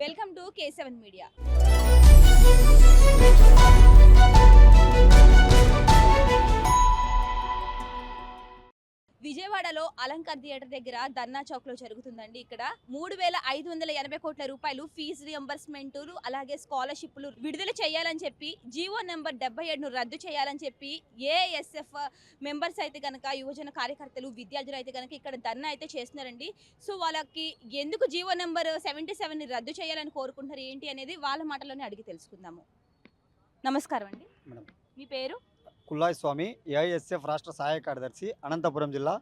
Welcome to K seven media. విజయవాడలో Alankar theatre దగ్గర ధర్నా చౌక్లో జరుగుతుందండి. ఇక్కడ మూడు వేల ఐదు వందల ఎనభై కోట్ల రూపాయలు ఫీజు రియంబర్స్మెంట్లు అలాగే స్కాలర్షిప్లు విడుదల చేయాలని చెప్పి జీవో నెంబర్ డెబ్బై ఏడును రద్దు చేయాలని చెప్పి ఏఎస్ఎఫ్ మెంబర్స్ అయితే కనుక యువజన కార్యకర్తలు విద్యార్థులు అయితే కనుక ఇక్కడ ధర్నా అయితే చేస్తున్నారండి. సో వాళ్ళకి ఎందుకు జీవో నెంబర్ సెవెంటీ సెవెన్ రద్దు చేయాలని కోరుకుంటున్నారు ఏంటి అనేది వాళ్ళ మాటలోనే అడిగి తెలుసుకుందాము. నమస్కారం అండి. మీ పేరు? కుల్లాయి స్వామి ఏఐఎస్ఎఫ్ రాష్ట్ర సహాయ కార్యదర్శి అనంతపురం జిల్లా.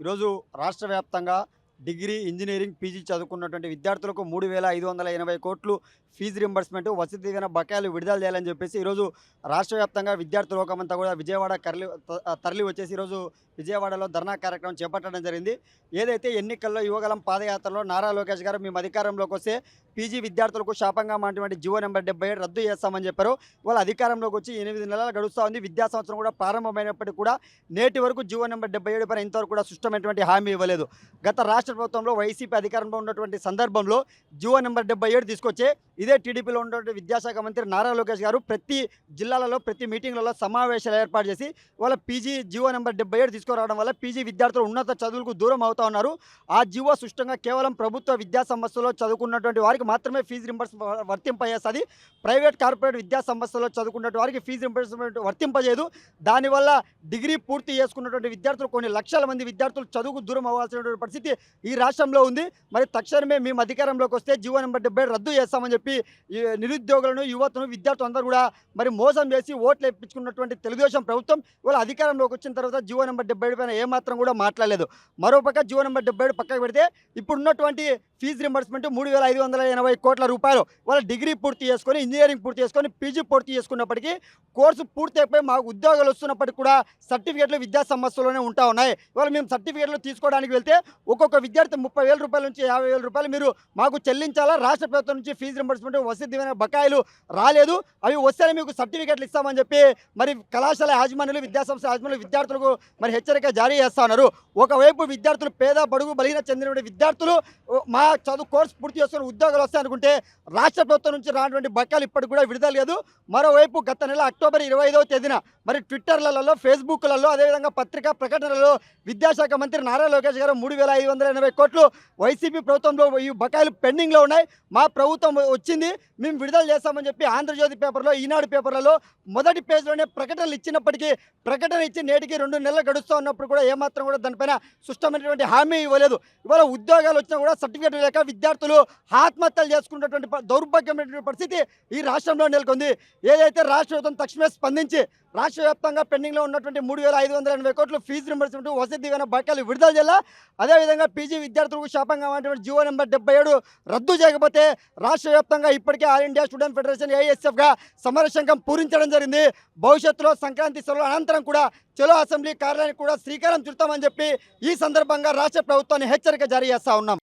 ఈరోజు రాష్ట్ర వ్యాప్తంగా డిగ్రీ ఇంజనీరింగ్ పీజీ చదువుకున్నటువంటి విద్యార్థులకు మూడు వేల ఐదు వందల ఎనభై కోట్లు ఫీజు రింబర్స్మెంట్ వసతి దీవెన బకాయిలు విడుదల చేయాలని చెప్పేసి ఈరోజు రాష్ట్ర వ్యాప్తంగా విద్యార్థి లోకమంతా కూడా విజయవాడ కరలి త- తరలి వచ్చేసి ఈరోజు విజయవాడలో ధర్నా కార్యక్రమం చేపట్టడం జరిగింది. ఏదైతే ఎన్నికల్లో యువగలం పాదయాత్రలో నారా లోకేష్ గారు మేము అధికారంలోకి వస్తే పీజీ విద్యార్థులకు శాపంగా మాటువంటి జివో నెంబర్ డెబ్బై ఏడు రద్దు చేస్తామని చెప్పారు. వాళ్ళ అధికారంలోకి వచ్చి ఎనిమిది నెలలు గడుస్తూ ఉంది. విద్యా సంవత్సరం కూడా ప్రారంభమైనప్పటికీ కూడా నేటి వరకు జివో నెంబర్ డెబ్బై ఏడు పైన ఇంతవరకు కూడా సుష్టమైనటువంటి హామీ ఇవ్వలేదు. గత రాష్ట్ర ప్రభుత్వంలో వైసీపీ అధికారంలో ఉన్నటువంటి సందర్భంలో జివో నెంబర్ డెబ్బై ఏడు తీసుకొచ్చే ఇదే టీడీపీలో ఉన్నటువంటి విద్యాశాఖ మంత్రి నారా లోకేష్ గారు ప్రతి జిల్లాలలో ప్రతి మీటింగ్లలో సమావేశాలు ఏర్పాటు చేసి వాళ్ళ పీజీ జివో నెంబర్ డెబ్బై ఏడు తీసుకురావడం వల్ల పీజీ విద్యార్థులు ఉన్నత చదువులకు దూరం అవుతా ఉన్నారు. ఆ జీవో సుష్టంగా కేవలం ప్రభుత్వ విద్యా సంస్థలో చదువుకున్నటువంటి వారికి మాత్రమే ఫీజు రింబర్స్ వర్తింపజేస్తుంది. ప్రైవేట్ కార్పొరేట్ విద్యా సంస్థలో చదువుకున్నటువంటి వారికి ఫీజు రింబర్స్మెంట్ వర్తింపజేయదు. దానివల్ల డిగ్రీ పూర్తి చేసుకున్నటువంటి విద్యార్థులు కొన్ని లక్షల మంది విద్యార్థులు చదువుకు దూరం అవ్వాల్సినటువంటి పరిస్థితి ఈ రాష్ట్రంలో ఉంది. మరి తక్షణమే మేము అధికారంలోకి వస్తే జీవో నెంబర్ డెబ్బై రద్దు చేస్తామని చెప్పి నిరుద్యోగులను యువతను విద్యార్థులు అందరూ కూడా మరి మోసం చేసి ఓట్లు ఇప్పించుకున్నటువంటి తెలుగుదేశం ప్రభుత్వం ఇవాళ అధికారంలోకి వచ్చిన తర్వాత జీవో నెంబర్ డెబ్బై ఏడు పైన ఏమాత్రం కూడా మాట్లాడలేదు. మరోపక్క జీవో నెంబర్ డెబ్బై ఏడు పక్కకు పెడితే ఇప్పుడున్నటువంటి ఫీజు రింబర్స్మెంట్ మూడు వేల ఐదు వందల ఎనభై కోట్ల రూపాయలు. వాళ్ళ డిగ్రీ పూర్తి చేసుకొని ఇంజనీరింగ్ పూర్తి చేసుకొని పీజీ పూర్తి చేసుకున్నప్పటికీ కోర్సు పూర్తి అయిపోయి మాకు ఉద్యోగాలు వస్తున్నప్పటికీ కూడా సర్టిఫికేట్లు విద్యా సంస్థలోనే ఉంటా ఉన్నాయి. ఇవాళ మేము సర్టిఫికేట్లు తీసుకోవడానికి వెళ్తే ఒక్కొక్క విద్యార్థి ముప్పై వేల రూపాయల నుంచి యాభై వేల రూపాయలు మీరు మాకు చెల్లించాలా? రాష్ట్ర ప్రభుత్వం నుంచి ఫీజు రింబర్స్మెంట్ వసతి బకాయిలు రాలేదు. అవి వస్తేనే మీకు సర్టిఫికేట్లు ఇస్తామని చెప్పి మరి కళాశాల యాజమాన్యులు విద్యాసంస్థ యాజమాన్యులు విద్యార్థులకు మరి హెచ్చరిక జారీ చేస్తా ఉన్నారు. ఒకవైపు విద్యార్థులు పేద బడుగు బలిగిన చెందిన విద్యార్థులు మా చదువు కోర్సు పూర్తి చేసుకుని ఉద్యోగాలు వస్తాయి అనుకుంటే రాష్ట్ర ప్రభుత్వం నుంచి రానటువంటి బకాయిలు ఇప్పటికి కూడా విడుదల లేదు. మరోవైపు గత నెల అక్టోబర్ ఇరవై ఐదవ తేదీన మరి ట్విట్టర్లలో ఫేస్బుక్లలో అదేవిధంగా పత్రికా ప్రకటనలలో విద్యాశాఖ మంత్రి నారా లోకేష్ గారు మూడు వేల ఐదు వందల ఎనభై కోట్లు వైసీపీ ప్రభుత్వంలో ఈ బకాయిలు పెండింగ్లో ఉన్నాయి. మా ప్రభుత్వం వచ్చింది మేము విడుదల చేస్తామని చెప్పి ఆంధ్రజ్యోతి పేపర్లో ఈనాడు పేపర్లలో మొదటి పేజీలోనే ప్రకటనలు ఇచ్చినప్పటికీ ప్రకటన ఇచ్చి నేటికి రెండు నెలలు గడుస్తూ ఉన్నప్పుడు కూడా ఏమాత్రం కూడా దానిపైన సుష్టమైనటువంటి హామీ ఇవ్వలేదు. ఇవాళ ఉద్యోగాలు వచ్చినా కూడా సర్టిఫికేట్ లేక విద్యార్థులు ఆత్మహత్యలు చేసుకున్నటువంటి దౌర్భాగ్యమైనటువంటి పరిస్థితి ఈ రాష్ట్రంలో నెలకొంది. ఏదైతే రాష్ట్ర ప్రభుత్వం తక్షణమే స్పందించి రాష్ట్ర వ్యాప్తంగా పెండింగ్లో ఉన్నటువంటి మూడు వేల ఐదు వందల ఎనభై కోట్లు ఫీజు రింబర్స్మెంట్ వసతి దీవెన బకాయిలు విడుదల చేయాలా? అదేవిధంగా పీజీ విద్యార్థులకు శాపంగా ఉన్నటువంటి జీవో నెంబర్ డెబ్బై ఏడు రద్దు చేయకపోతే రాష్ట్ర వ్యాప్తంగా ఇప్పటికే ఆల్ ఇండియా స్టూడెంట్ ఫెడరేషన్ ఏఎస్ఎఫ్గా సమరశంకం పూరించడం జరిగింది. భవిష్యత్తులో సంక్రాంతి సెలవుల అనంతరం కూడా చలో అసెంబ్లీ కార్యాలయానికి కూడా శ్రీకారం చుడతామని చెప్పి ఈ సందర్భంగా రాష్ట్ర ప్రభుత్వాన్ని హెచ్చరిక జారీ చేస్తా ఉన్నాం.